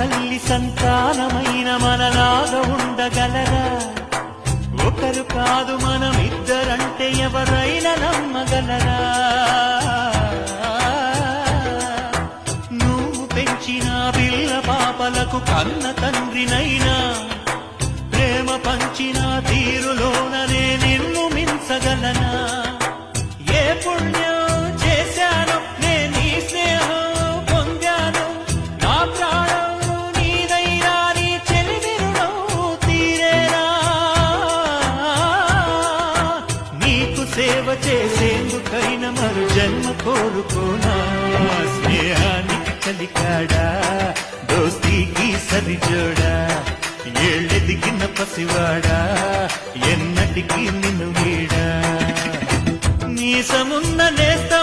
తల్లి సంతానమైన మనలాగా ఉండగలరా ఒకరు కాదు మనం ఇద్దరంటే ఎవరైనా నమ్మగలరా? నువ్వు పెంచిన పిల్ల పాపలకు కన్న తండ్రినై సేవ చేసేందుకైన మరు జన్మ కోరుకోనా స్నేహానికి కలికాడా? దోస్తీకి సరిజోడా ఏళ్ళెదిగిన పసివాడా? ఎన్నటికి నిన్ను వీడా? నీసమున్న నేస్తా